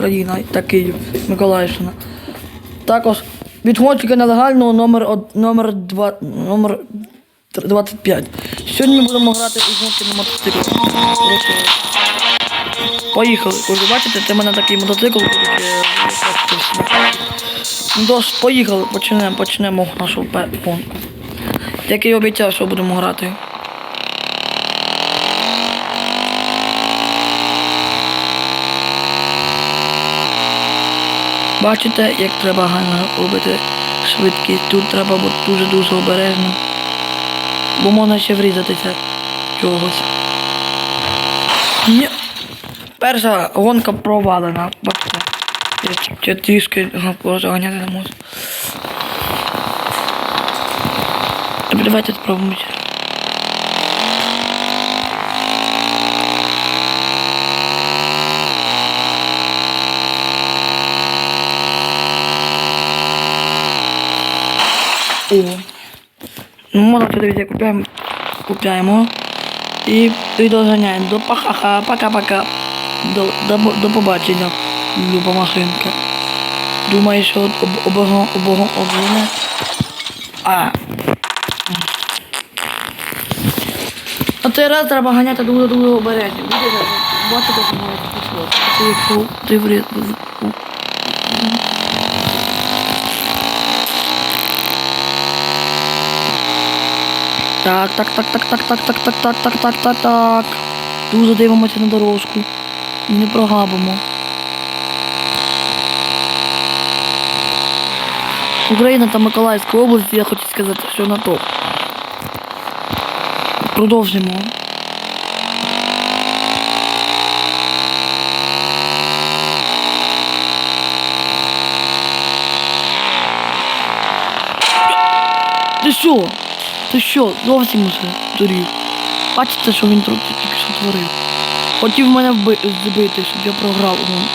Україна та Київ, Миколаївщина. Також від нелегального номер, номер, номер 25. Сьогодні ми будемо грати у гонки на мотоциклі. Поїхали. Ось бачите, це в мене такий мотоцикл. все. Ну тож, поїхали, почнемо, почнемо нашу гонку. Як і обіцяв, що будемо грати. Бачите, як треба гарно робити швидкість. Тут треба бути дуже-дуже обережним. Бо можна ще врізатися чогось. Ні. Перша гонка провалена. Бачите. Я, трішки заганяти не можу. Давайте спробуємо. Ну, можно все, друзья, купляем, купляем его. И продолжаем. До пока, пока-пока. До, до, до побачення, люба машинка. Думаю, що обогом, обогом, обогом. А. А цей раз треба ганяти дуже-дуже обережно. Бачите, як воно пішло. Це якщо ти вріз... Так, так, так, так, так, так, так, так, так, так, так, так, так. Дуже дивимося на дорожку. Не прогабимо. Україна та Миколаївська область, я хочу сказати, що на то. Продовжимо. Ти що? Ти що? Зовсім уже дурів. Бачите, що він тільки що творив. Хотів мене вби- збити, щоб я програв гонку.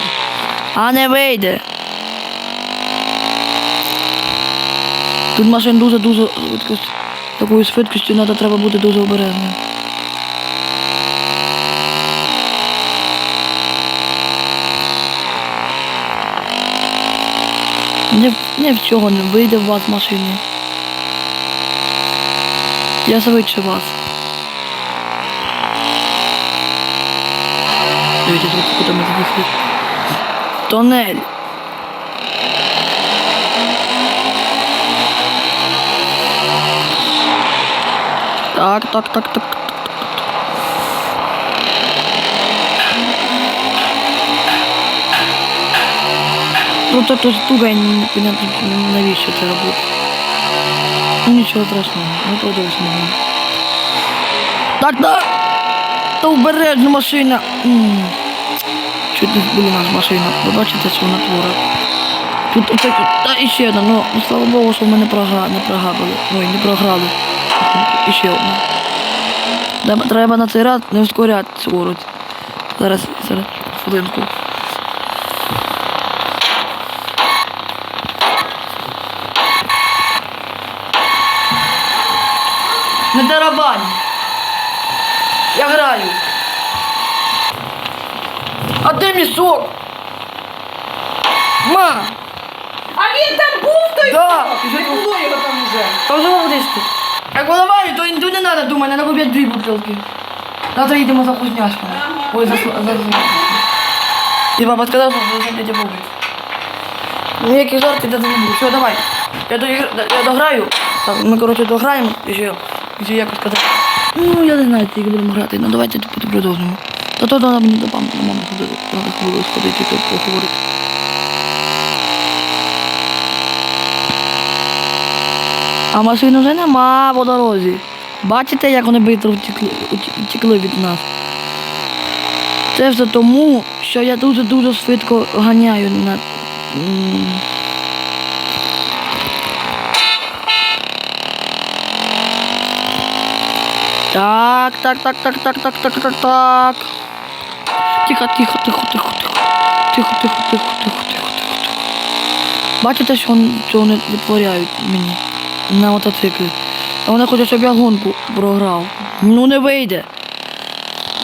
А не вийде. Тут машин дуже-дуже швидкость. Такою швидкістю треба, треба бути дуже обережним. Не, не в чого не вийде в вас машини. Я швидше вас. Дивіться, тут куди ми заїхали. Тонель. Так, так, так, так. Ну тут туго непонятно навіщо це робити. Нічого страшного, ми продовжимо. Так, так! Та обережно машина! Чуть не збили нас машина. Ви бачите, що вона творить. Тут оце, та іще одна, ну, слава Богу, що ми не програли, не програли. Ой, не програли. Іще одна. Треба на цей раз не ускоряти скорость. Зараз, зараз, хвилинку. Не тарабань. Я граю. А де місок? Ма! А він там був той Да. Не було його там уже. Та вже водички. Як головаю, то, то не треба думати, треба купити дві бутилки. Завтра їдемо за вкусняшками. Ой, за, за. І баба сказав, що вже дядя Бобик. Ніякі жарти дати не буду. Все, давай. Я, до, я дограю. Так, ми, коротше, дограємо і ще, ще якось казати. Ну, я не знаю, як будемо грати. Ну, давайте типу, продовжимо. Та то треба мені до мами туди, треба хвилину сходити, то поговорити. А машин вже нема по дорозі. Бачите, як вони швидко втекли, втекли від нас? Це все тому, що я дуже-дуже швидко ганяю на. Так, так, так, так, так, так, так, так, так. Тихо, тихо, тихо, тихо, тихо. Тихо, тихо, тихо, тихо, тихо, тихо. Бачите, що, вони- витворяють мені на мотоциклі. А вони хочуть, щоб я гонку програв. Ну не вийде.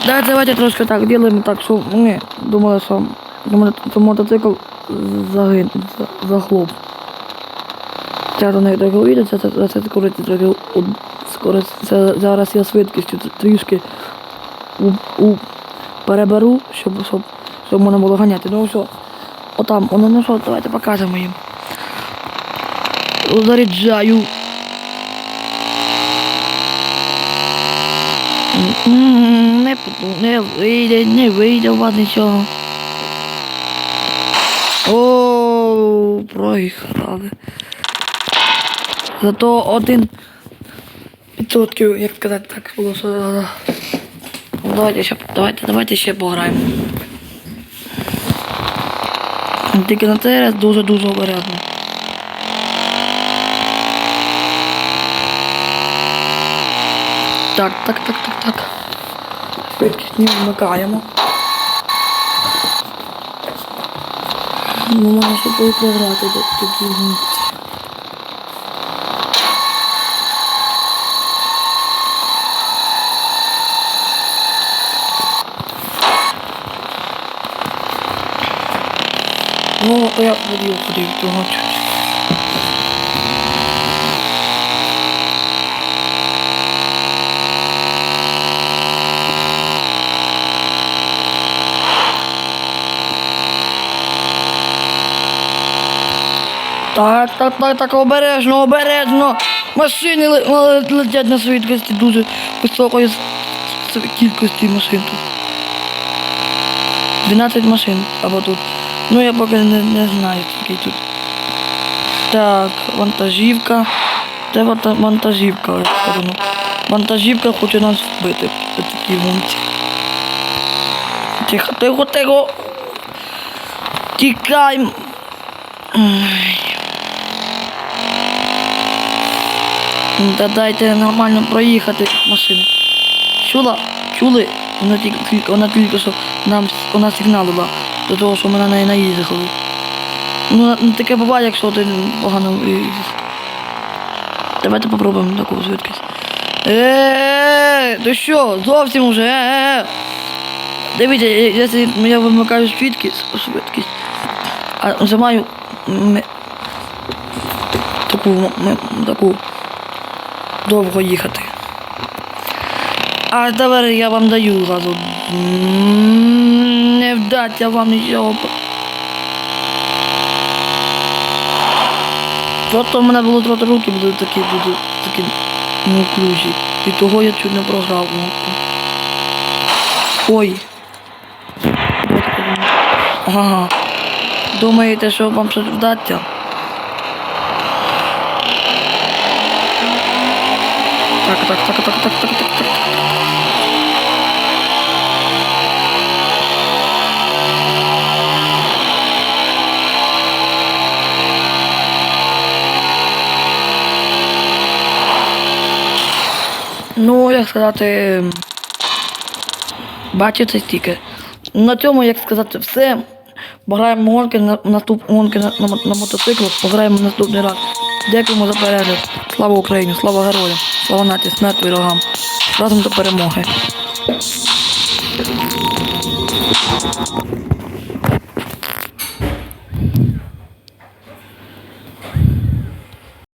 Да, давайте трошки так ділимо так, що ми думали, що то мо- мотоцикл загин, за- захлоп. До неї трохи уїде, це, трохи скоро зараз я швидкістю трішки у, у переберу, щоб, щоб, щоб можна було ганяти. Ну що, отам, воно ну що, давайте покажемо їм. Заряджаю. Не, не вийде, не вийде у вас нічого. О, проіграли. Зато один відсотків, як сказати, так було, Давайте ще, давайте, давайте ще пограємо. Тільки на цей раз дуже-дуже обережно. Так, так, так, так, так. Швидкість не вмикаємо. Ну, можна ще поіграти до тоді. Ну, то я куди того. Так, так, так, так, обережно, обережно. Машини ле- ле- летять на швидкості дуже високої кількості машин тут. 12 машин або тут. Ну я поки не, не знаю, скільки тут. Так, вантажівка. Ванта- вантажівка? ось сказано. Вантажівка хоче нас вбити. Це такі вунці. Тихо, тихо, тихо. Тікай. Та дайте нормально проїхати машини. Чула? Чули? Вона тільки, вона тільки що нам вона сигналила до того, що ми на неї наїхали. Ну, ну, таке буває, якщо ти погано. Давайте попробуємо таку швидкість. Е, ти що? Зовсім уже. Е, Дивіться, я- я вимикаю швидкість, швидкість, а нажимаю м- таку, таку довго їхати. А тепер я вам даю зразу. М, Не вдаться вам нічого. Просто в мене було трохи руки були такі, були такі неуклюжі. І того я чуть не програв. ну. Ой. Ага. Думаєте, що вам щось вдасться? Так, так, так, так, так, так, так, так. Як сказати, бачите стільки. На цьому, як сказати, все. Пограємо гонки на наступ гонки на, на, на мотоциклах, пограємо наступний раз. Дякуємо за перегляд. Слава Україні, слава героям, слава наті, смерть ворогам. Разом до перемоги.